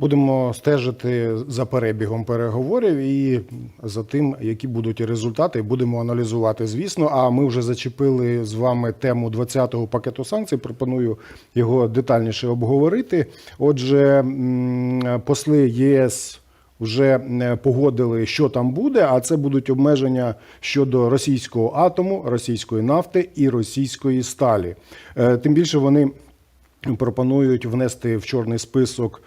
Будемо стежити за перебігом переговорів і за тим, які будуть результати. Будемо аналізувати, звісно. А ми вже зачепили з вами тему 20-го пакету санкцій. Пропоную його детальніше обговорити. Отже, посли ЄС. Вже е, погодили, що там буде, а це будуть обмеження щодо російського атому, російської нафти і російської сталі. Е, Тим більше вони пропонують внести в чорний список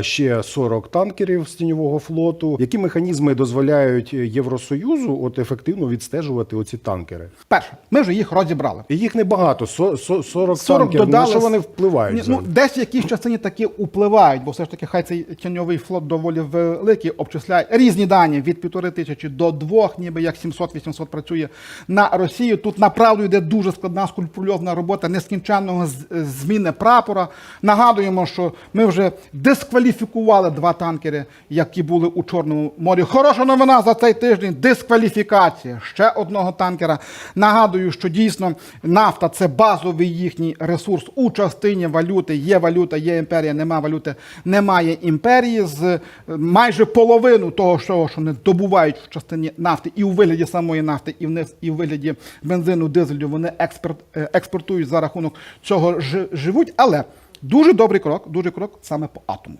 ще 40 танкерів з тіньового флоту. Які механізми дозволяють Євросоюзу от ефективно відстежувати оці танкери? Перше, ми вже їх розібрали. І їх небагато, со- со- 40, 40 танкерів. додали. На що вони впливають? Ні, ну, десь в якійсь частині таки впливають, бо все ж таки хай цей тіньовий флот доволі великий, обчисляє різні дані від півтори тисячі до двох, ніби як 700-800 працює на Росію. Тут направду йде дуже складна скульпульозна робота нескінченного зміни прапора. Нагадуємо, що ми вже дискваліфікували два танкери, які були у Чорному морі. Хороша новина за цей тиждень. Дискваліфікація ще одного танкера. Нагадую, що дійсно нафта це базовий їхній ресурс у частині валюти. Є валюта, є імперія, нема валюти, немає імперії. З е, майже половину того, що, вони добувають в частині нафти, і у вигляді самої нафти, і вниз, і у вигляді бензину, дизелю, вони експорт, е, експортують за рахунок цього ж, живуть. Але дуже добрий крок, дуже крок саме по атому.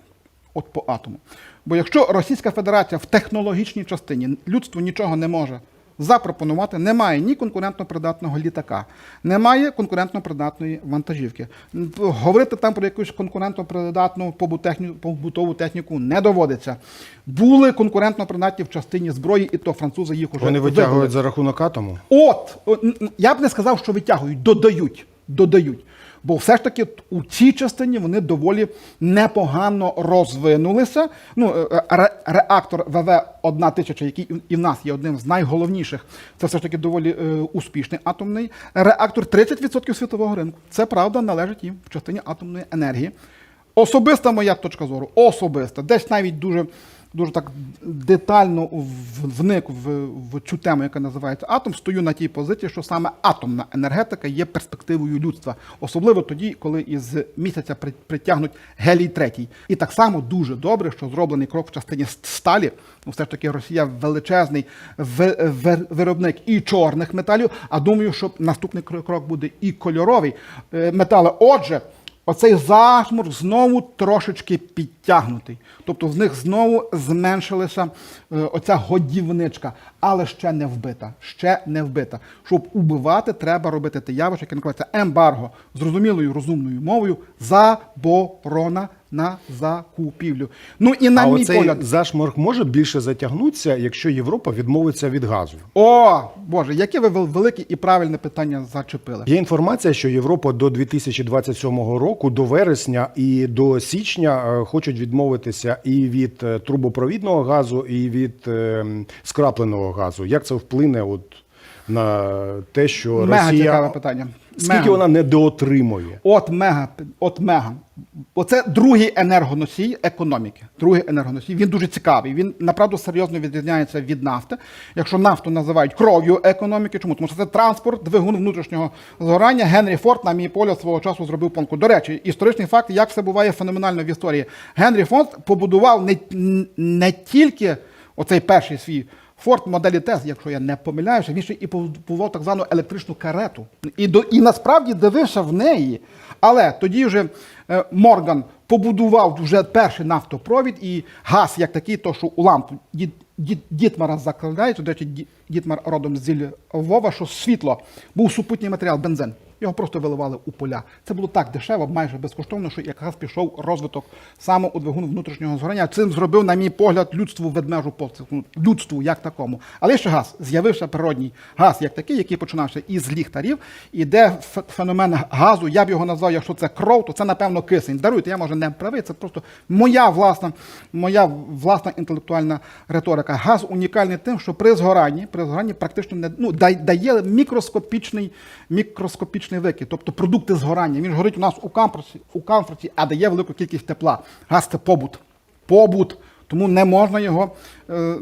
От по атому. Бо якщо Російська Федерація в технологічній частині людству нічого не може запропонувати, немає ні конкурентно придатного літака, немає конкурентно придатної вантажівки. Говорити там про якусь конкурентно придатну побутову техніку не доводиться. Були конкурентно придатні в частині зброї, і то французи їх уже Вони витягують за рахунок атому. От, я б не сказав, що витягують, додають. додають. Бо все ж таки у цій частині вони доволі непогано розвинулися. Ну, е, ре- реактор ВВ-1000, який і в нас є одним з найголовніших, це все ж таки доволі е, успішний атомний реактор. 30% світового ринку. Це правда належить їм в частині атомної енергії. Особиста моя точка зору, особиста, десь навіть дуже, дуже так детально вник в, в цю тему, яка називається атом, стою на тій позиції, що саме атомна енергетика є перспективою людства, особливо тоді, коли із місяця при- притягнуть гелій третій. І так само дуже добре, що зроблений крок в частині сталі. Ну, все ж таки, Росія величезний ви- ви- виробник і чорних металів. А думаю, що наступний кро- крок буде і кольоровий е, метали. Отже. Оцей зашмур знову трошечки підтягнутий. Тобто в них знову зменшилася е, оця годівничка, але ще не вбита. Ще не вбита. Щоб убивати, треба робити те явище, яке називається ембарго. Зрозумілою розумною мовою заборона на закупівлю. Ну і на а мій оцей погляд, зашморг може більше затягнутися, якщо Європа відмовиться від газу. о Боже, яке ви вел- велике і правильне питання зачепили. Є інформація, що Європа до 2027 року, до вересня і до січня е, хочуть відмовитися і від е, трубопровідного газу, і від е, скрапленого газу. Як це вплине от на те, що Мега Росія цікаве питання. Скільки Мега. вона недоотримує? От мега, от мега. Оце другий енергоносій економіки. Другий енергоносій. Він дуже цікавий. Він направду серйозно відрізняється від нафти. Якщо нафту називають кров'ю економіки, чому? Тому що це транспорт, двигун внутрішнього згорання. Генрі Форд, на мій погляд, свого часу зробив планку. До речі, історичний факт, як все буває феноменально в історії. Генрі Форд побудував не, не тільки оцей перший свій Форд моделі Тес, якщо я не помиляюся, він ще і побудував так звану електричну карету. І, до, і насправді дивився в неї. Але тоді вже Морган побудував вже перший нафтопровід і газ як такий, то що у лампу дід, дід, Дітмара закладається, до речі, Дітмар родом з Львова, що світло був супутній матеріал, бензин. Його просто виливали у поля. Це було так дешево, майже безкоштовно, що якраз пішов розвиток саме у двигун внутрішнього згорання. Цим зробив, на мій погляд, людству ведмежу посуху. людству як такому. Але ще газ з'явився природній газ, як такий, який починався із ліхтарів. І де феномен газу, я б його назвав, якщо це кров, то це напевно кисень. Даруйте, я може не правий. Це просто моя власна, моя власна інтелектуальна риторика. Газ унікальний тим, що при згоранні, при згоранні практично не ну дає мікроскопічний мікроскопічний викид, тобто продукти згорання. Він горить у нас у камфорті, у камфорті, а дає велику кількість тепла. Газ це побут. Побут. Тому не можна його е,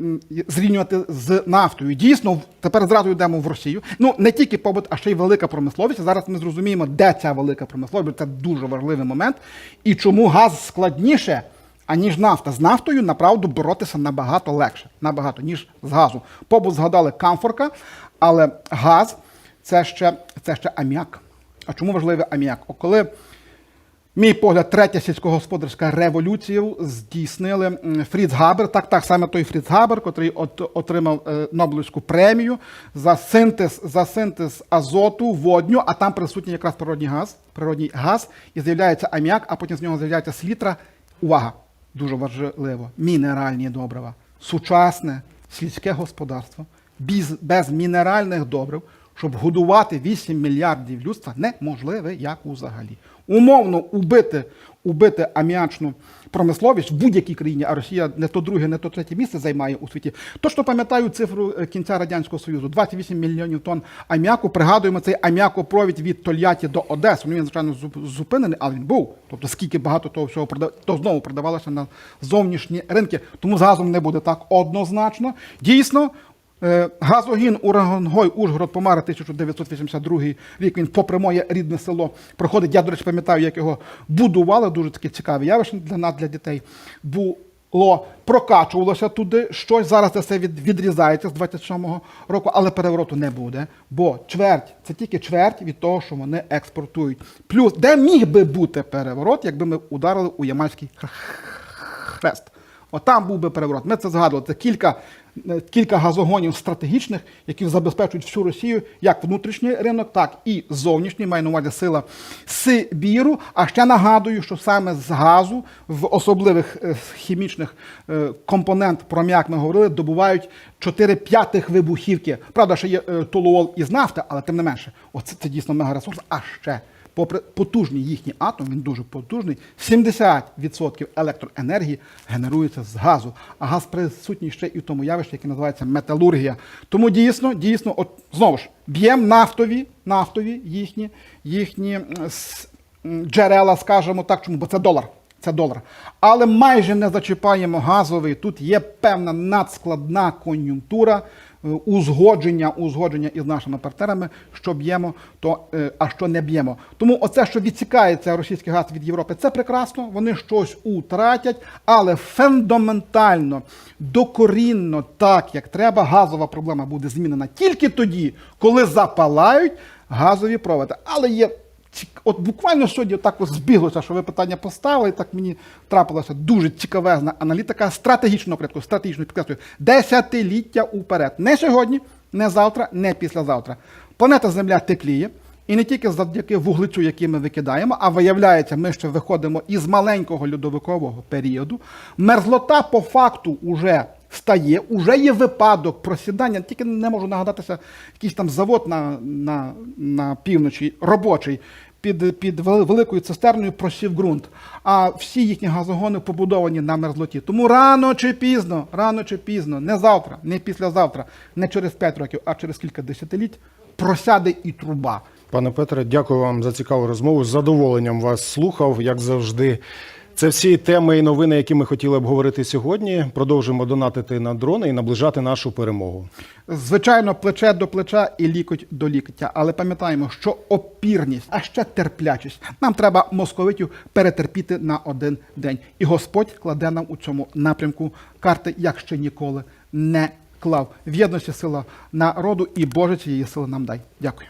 зрівнювати з нафтою. Дійсно, тепер зразу йдемо в Росію. Ну не тільки побут, а ще й велика промисловість. Зараз ми зрозуміємо, де ця велика промисловість. Це дуже важливий момент. І чому газ складніше аніж нафта. З нафтою направду боротися набагато легше, набагато, ніж з газу. Побут згадали камфорка, але газ це ще, це ще аміак. А чому важливий аміак? О, коли Мій погляд, третя сільськогосподарська революція здійснили Фріц Габер, так, так саме той Фріц Габер, от, отримав е, Нобелівську премію за синтез, за синтез азоту, водню, а там присутній якраз природній газ, природній газ, і з'являється аміак, а потім з нього з'являється слітра. Увага! Дуже важливо, мінеральні добрива. Сучасне сільське господарство без, без мінеральних добрив, щоб годувати 8 мільярдів людства, неможливе як взагалі. Умовно убити, убити аміачну промисловість в будь-якій країні, а Росія не то друге, не то третє місце займає у світі. Точно пам'ятаю цифру е, кінця Радянського Союзу. 28 мільйонів тонн аміаку. Пригадуємо цей аміакопровід від Тольятті до Одеси. Ну, він, звичайно, зупинений, але він був. Тобто, скільки багато того всього продав, то знову продавалося на зовнішні ринки. Тому з не буде так однозначно. Дійсно, Газогін Урагангой Ужгород Помара 1982 рік. Він попри моє рідне село проходить. Я, до речі, пам'ятаю, як його будували. Дуже таке цікаве явище для нас, для дітей. Було прокачувалося туди щось. Зараз це все відрізається з 27-го року, але перевороту не буде. Бо чверть це тільки чверть від того, що вони експортують. Плюс, де міг би бути переворот, якби ми ударили у Ямальський хрест. От там був би переворот. Ми це згадували. Це кілька, е, кілька газогонів стратегічних, які забезпечують всю Росію, як внутрішній ринок, так і зовнішній, маю на увазі сила Сибіру. А ще нагадую, що саме з газу в особливих е, хімічних е, компонент, про м'як ми говорили, добувають 4 п'ятих вибухівки. Правда, ще є е, толуол із нафти, але тим не менше, оце це дійсно мегаресурс. А ще попри потужний їхній атом, він дуже потужний, 70% електроенергії генерується з газу. А газ присутній ще і в тому явищі, яке називається металургія. Тому дійсно, дійсно, от знову ж б'ємо нафтові, нафтові їхні, їхні джерела, скажімо так, чому? Бо це долар. Це долар. Але майже не зачіпаємо газовий. Тут є певна надскладна кон'юнктура, узгодження, узгодження із нашими партнерами, що б'ємо, то е, а що не б'ємо. Тому оце, що відсікається російський газ від Європи, це прекрасно. Вони щось утратять, але фундаментально, докорінно, так як треба, газова проблема буде змінена тільки тоді, коли запалають газові проводи. Але є От буквально сьогодні так збіглося, що ви питання поставили, так мені трапилася дуже цікавезна аналітика стратегічного порядку, стратегічної підкреслюю, десятиліття уперед. Не сьогодні, не завтра, не післязавтра. Планета Земля тепліє. І не тільки завдяки вуглецю, який ми викидаємо, а виявляється, ми ще виходимо із маленького льодовикового періоду. Мерзлота по факту уже стає, уже є випадок просідання. Тільки не можу нагадатися, якийсь там завод на, на, на півночі робочий. Під, під великою цистерною просів ґрунт, а всі їхні газогони побудовані на мерзлоті. Тому рано чи пізно, рано чи пізно, не завтра, не післязавтра, не через 5 років, а через кілька десятиліть просяде і труба. Пане Петре, дякую вам за цікаву розмову. З задоволенням вас слухав, як завжди. Це всі теми і новини, які ми хотіли обговорити сьогодні. Продовжимо донатити на дрони і наближати нашу перемогу. Звичайно, плече до плеча і лікоть до ліктя. Але пам'ятаємо, що опірність, а ще терплячість. Нам треба московитів перетерпіти на один день. І Господь кладе нам у цьому напрямку карти, як ще ніколи не клав. В єдності сила народу і Боже цієї сили нам дай. Дякую.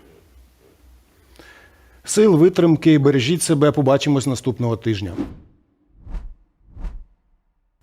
Сил, витримки, бережіть себе. Побачимось наступного тижня.